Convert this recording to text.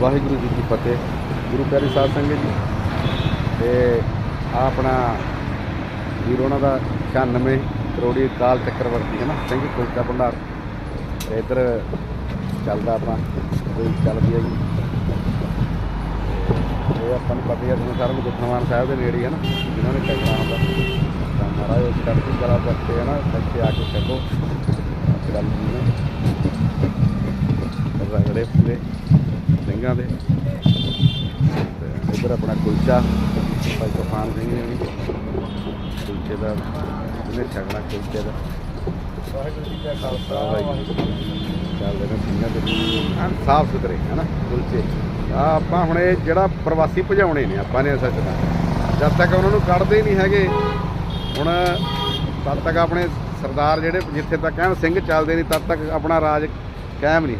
ਵਾਹਿਗੁਰੂ ਜੀ ਕੀ ਫਤਿਹ। ਗੁਰੂ ਪਿਆਰੀ ਸਾਧ ਸੰਗਤ ਜੀ, ਤੇ ਆ ਆਪਣਾ ਵੀਰ ਦਾ 96 ਕਰੋੜੀ ਕਾਲ ਚੱਕਰਵਰਤੀ ਹੈ ਨਾ, ਸਿੰਘ ਕੁਲਚਾ ਭੰਡਾਰ। ਤੇ ਇੱਧਰ ਚੱਲਦਾ ਆਪਣਾ, ਕੋਈ ਚੱਲਦੀ ਹੈ ਜੀ। ਇਹ ਆਪਾਂ ਨੂੰ ਪਤਾ ਹੀ ਹੈ ਤੁਹਾਨੂੰ ਸਾਰਿਆਂ ਨੂੰ ਗੁਰਨਾਮ ਸਾਹਿਬ ਦੇ ਨੇੜੇ ਹੈ ਨਾ, ਜਿਨ੍ਹਾਂ ਨੇ ਟੈਕਰਾ ਹੁੰਦਾ ਤਾਂ ਮਹਾਰਾਜ ਉਸ ਕਰਕੇ ਕਰਾ ਬੱਚੇ ਹੈ ਨਾ, ਇੱਥੇ ਆ ਕੇ ਛਕੋ ਗੱਲ ਜੀ ਨੇ। ਰਗੜੇ ਪੂਰੇ। ਸਿੰਘਾਂ ਦੇ। ਇੱਧਰ ਆਪਣਾ ਕੁਲਚਾ ਭਾਈ ਤੂਫਾਨ ਸਿੰਘ ਨੇ ਵੀ। ਕੁਲਚੇ ਦਾ ਜਿਹਨੇ ਛਕਣਾ ਕੁਲਚੇ ਦਾ। ਵਾਹਿਗੁਰੂ ਜੀ ਕਾ ਖਾਲਸਾ ਵਾਹਿਗੁਰੂ ਚੱਲਦੇ ਨੇ ਸਿੰਘਾਂ ਦੇ। ਐਨ ਸਾਫ਼ ਸੁਥਰੇ ਹਨਾ ਕੁਲਚੇ। ਆ ਆਪਾਂ ਹੁਣ ਇਹ ਜਿਹੜਾ ਪ੍ਰਵਾਸੀ ਭਜਾਉਣੇ ਨੇ ਆਪਾਂ ਨੇ ਸੱਚ ਦਾ ਜਦ ਤੱਕ ਉਹਨਾਂ ਨੂੰ ਕੱਢਦੇ ਨਹੀਂ ਹੈਗੇ ਹੁਣ ਤਦ ਤੱਕ ਆਪਣੇ ਸਰਦਾਰ ਜਿਹੜੇ ਜਿੱਥੇ ਤੱਕ ਕਹਿਣ ਸਿੰਘ ਚੱਲਦੇ ਨਹੀਂ ਤਦ ਤੱਕ ਆਪਣਾ ਰਾਜ ਕਾਇਮ ਨਹੀਂ